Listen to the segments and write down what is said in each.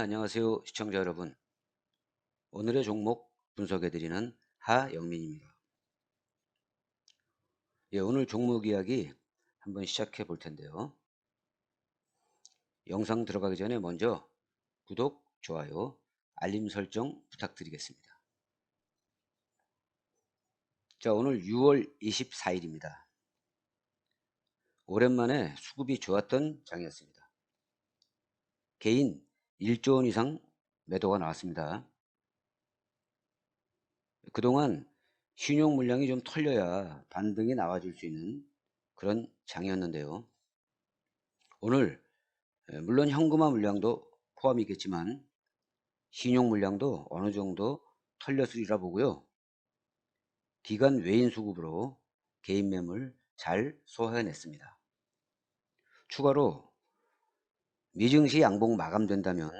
안녕하세요 시청자 여러분. 오늘의 종목 분석해드리는 하영민입니다. 예, 오늘 종목 이야기 한번 시작해 볼 텐데요. 영상 들어가기 전에 먼저 구독, 좋아요, 알림 설정 부탁드리겠습니다. 자 오늘 6월 24일입니다. 오랜만에 수급이 좋았던 장이었습니다. 개인 1조 원 이상 매도가 나왔습니다. 그동안 신용 물량이 좀 털려야 반등이 나와줄 수 있는 그런 장이었는데요. 오늘 물론 현금화 물량도 포함이겠지만 신용 물량도 어느 정도 털렸으리라 보고요. 기간 외인 수급으로 개인 매물 잘 소화해냈습니다. 추가로 미증시 양봉 마감된다면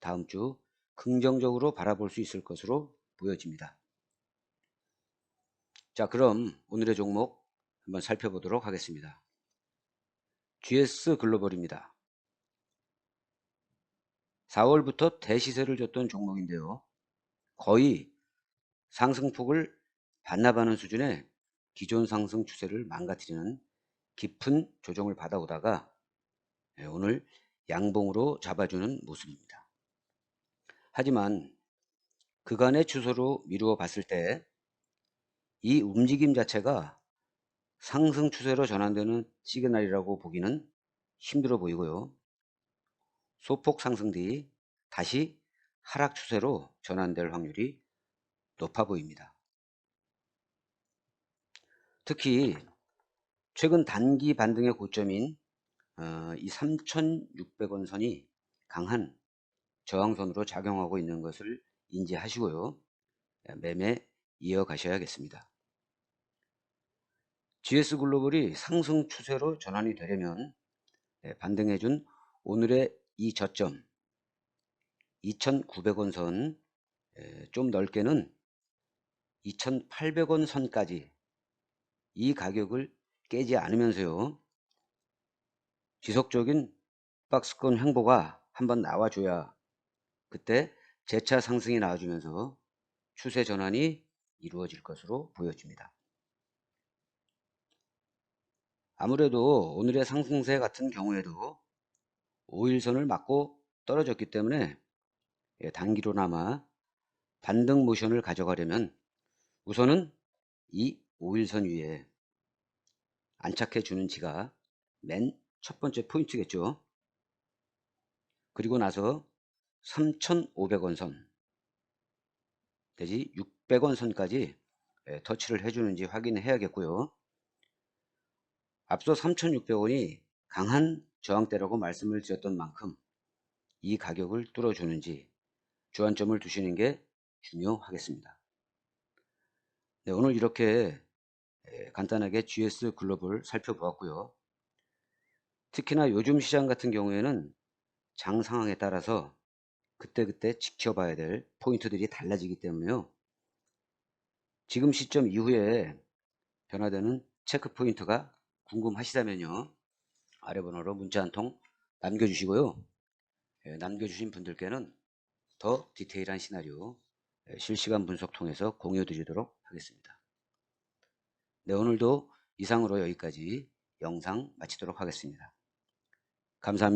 다음 주 긍정적으로 바라볼 수 있을 것으로 보여집니다. 자 그럼 오늘의 종목 한번 살펴보도록 하겠습니다. GS 글로벌입니다. 4월부터 대시세를 줬던 종목인데요. 거의 상승폭을 반납하는 수준의 기존 상승 추세를 망가뜨리는 깊은 조정을 받아오다가 예, 오늘 양봉으로 잡아주는 모습입니다. 하지만 그간의 추세로 미루어 봤을 때 이 움직임 자체가 상승 추세로 전환되는 시그널이라고 보기는 힘들어 보이고요. 소폭 상승 뒤 다시 하락 추세로 전환될 확률이 높아 보입니다. 특히 최근 단기 반등의 고점인 어, 이 3,600원 선이 강한 저항선으로 작용하고 있는 것을 인지하시고요. 예, 매매 이어가셔야겠습니다. GS글로벌이 상승 추세로 전환이 되려면 예, 반등해준 오늘의 이 저점 2,900원 선, 예, 좀 넓게는 2,800원 선까지 이 가격을 깨지 않으면서요. 지속적인 박스권 횡보가 한번 나와줘야 그때 재차 상승이 나와주면서 추세 전환이 이루어질 것으로 보여집니다. 아무래도 오늘의 상승세 같은 경우에도 5일선을 맞고 떨어졌기 때문에 예, 단기로나마 반등 모션을 가져가려면 우선은 이 5일선 위에 안착해 주는 지가 맨 첫 번째 포인트겠죠. 그리고 나서 3,500원 선 내지 600원 선까지 예, 터치를 해주는지 확인해야겠고요. 앞서 3,600원이 강한 저항대라고 말씀을 드렸던 만큼 이 가격을 뚫어주는지 주안점을 두시는 게 중요하겠습니다. 네, 오늘 이렇게 예, 간단하게 GS 글로벌 살펴보았고요. 특히나 요즘 시장 같은 경우에는 장 상황에 따라서 그때그때 지켜봐야 될 포인트들이 달라지기 때문에요. 지금 시점 이후에 변화되는 체크 포인트가 궁금하시다면요. 아래 번호로 문자 한 통 남겨주시고요. 예, 남겨주신 분들께는 더 디테일한 시나리오 예, 실시간 분석 통해서 공유 드리도록 하겠습니다. 네, 오늘도 이상으로 여기까지 영상 마치도록 하겠습니다. 감사합니다.